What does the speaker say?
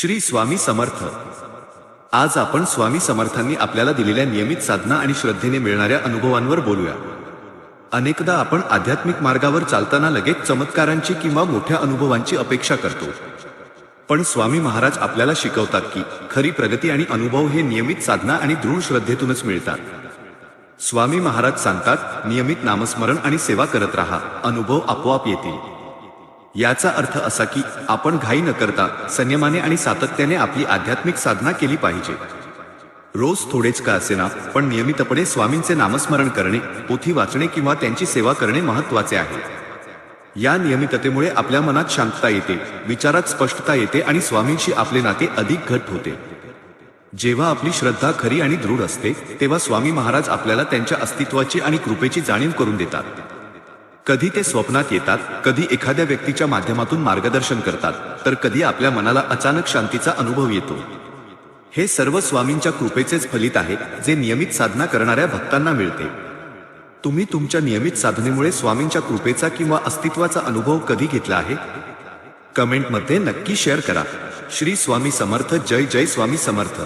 श्री स्वामी समर्थ. आज आपण स्वामी समर्थांनी आपल्याला दिलेल्या नियमित साधना आणि श्रद्धेने मिळणाऱ्या अनुभवांवर बोलूया. अनेकदा आपण आध्यात्मिक मार्गावर चालताना लगेच चमत्कारांची किंवा मोठ्या अनुभवांची अपेक्षा करतो. पण स्वामी महाराज आपल्याला शिकवतात की खरी प्रगती आणि अनुभव हे नियमित साधना आणि दृढ श्रद्धेतूनच मिळतात. स्वामी महाराज सांगतात नियमित नामस्मरण आणि सेवा करत राहा अनुभव आपोआप येतील. याचा अर्थ असा की आपण घाई न करता संयमाने आणि सातत्याने आपली आध्यात्मिक साधना केली पाहिजे. रोज थोडेच का असेना पण नियमितपणे स्वामींचे नामस्मरण करणे पोथी वाचणे किंवा त्यांची सेवा करणे महत्त्वाचे आहे. या नियमिततेमुळे आपल्या मनात शांतता येते विचारात स्पष्टता येते आणि स्वामींशी आपले नाते अधिक घट्ट होते. जेव्हा आपली श्रद्धा खरी आणि दृढ असते तेव्हा स्वामी महाराज आपल्याला त्यांच्या अस्तित्वाची आणि कृपेची जाणीव करून देतात. कधी ते स्वप्नात येतात कधी एखाद्या व्यक्तीच्या माध्यमातून मार्गदर्शन करतात तर कधी आपल्या मनाला अचानक शांतीचा अनुभव येतो. हे सर्व स्वामींच्या कृपेचेच फलित आहे जे नियमित साधना करणाऱ्या भक्तांना मिळते. तुम्ही तुमच्या नियमित साधनेमुळे स्वामींच्या कृपेचा किंवा अस्तित्वाचा अनुभव कधी घेतला आहे? कमेंटमध्ये नक्की शेअर करा. श्री स्वामी समर्थ जय जय स्वामी समर्थ.